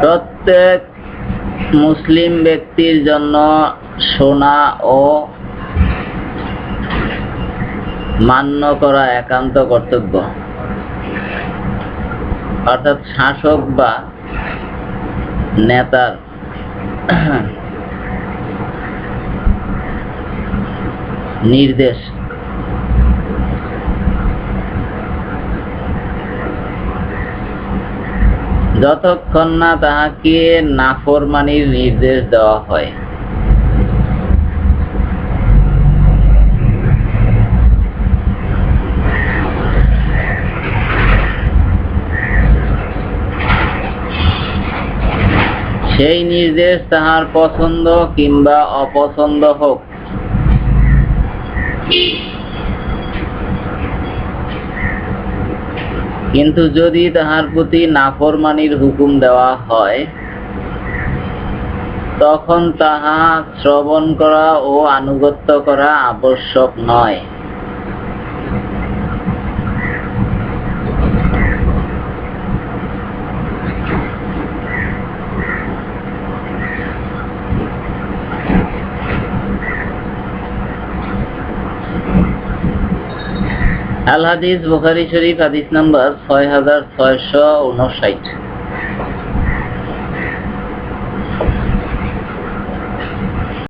প্রত্যেক মুসলিম ব্যক্তির জন্য শোনা ও মান্য করা একান্ত কর্তব্য। অর্থাৎ শাসক বা নেতার নির্দেশ যতক্ষণ না তাহাকে নাফরমানির নির্দেশ দেওয়া হয়। সেই নির্দেশ তাহার পছন্দ কিংবা অপছন্দ হোক। কিন্তু যদি তাহার প্রতি নাফরমানির হুকুম দেওয়া হয়, তখন তাহা শ্রবণ করা ও আনুগত্য করা আবশ্যক নয়। আল হাদিস বুখারি শরীফ হাদিস নাম্বার ছয় হাজার ছয়শো উনষাট।